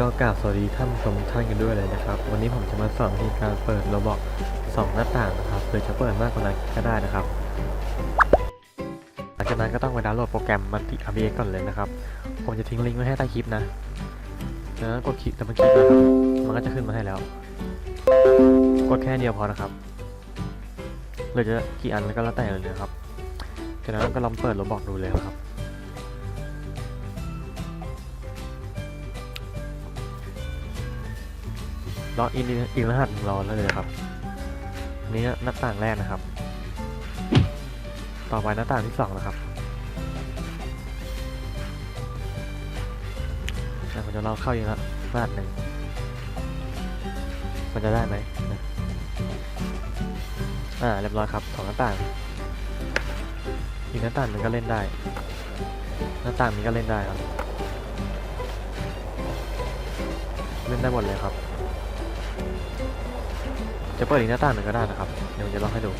ก็กราบสวัสดีท่านผู้ชมทุกท่านกันด้วยเลยนะครับ วันนี้ผมจะมาสอนวิธีการเปิดระบบสองหน้าต่างนะครับหรือจะเปิดมากกว่านั้นก็ได้นะครับ หลังจากนั้นก็ต้องไปดาวน์โหลดโปรแกรมมันติ RBX ก่อนเลยนะครับ ผมจะทิ้งลิงก์ไว้ให้ใต้คลิปนะแล้วกดคลิกแต่มันคลิกนะครับมันก็จะขึ้นมาให้แล้ว กดแค่เดียวพอนะครับหรือจะกี่อันก็แล้วแต่เลยนะครับจากนั้นก็ลองเปิดระบบดูเลยครับ ล็อกอินอีกรหัสหนึ่งรอแล้วเลยครับนี้หน้าต่างแรกนะครับ ต่อไปหน้าต่างที่สองนะครับแล้วผมจะลองเข้าอีกแล้วรหัสหนึ่งมันจะได้ไหมอ่าเรียบร้อยครับสองหน้าต่าง อีกหน้าต่างหนึ่งก็เล่นได้ หน้าต่างนี้ก็เล่นได้ครับ เล่นได้หมดเลยครับ จะเปิดอีกหน้าต่างหนึ่งก็ได้นะครับ เดี๋ยวผมจะลองให้ดู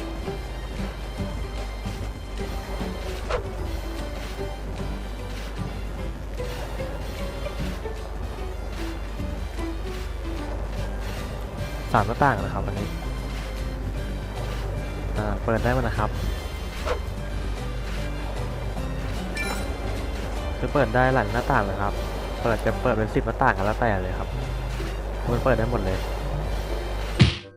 สามหน้าต่างนะครับอันนี้เปิดได้หมดนะครับคือเปิดได้หลายหน้าต่างเลยครับ เปิดจะเปิดเป็นสิบหน้าต่างกันแล้วแต่เลยครับ มันเปิดได้หมดเลย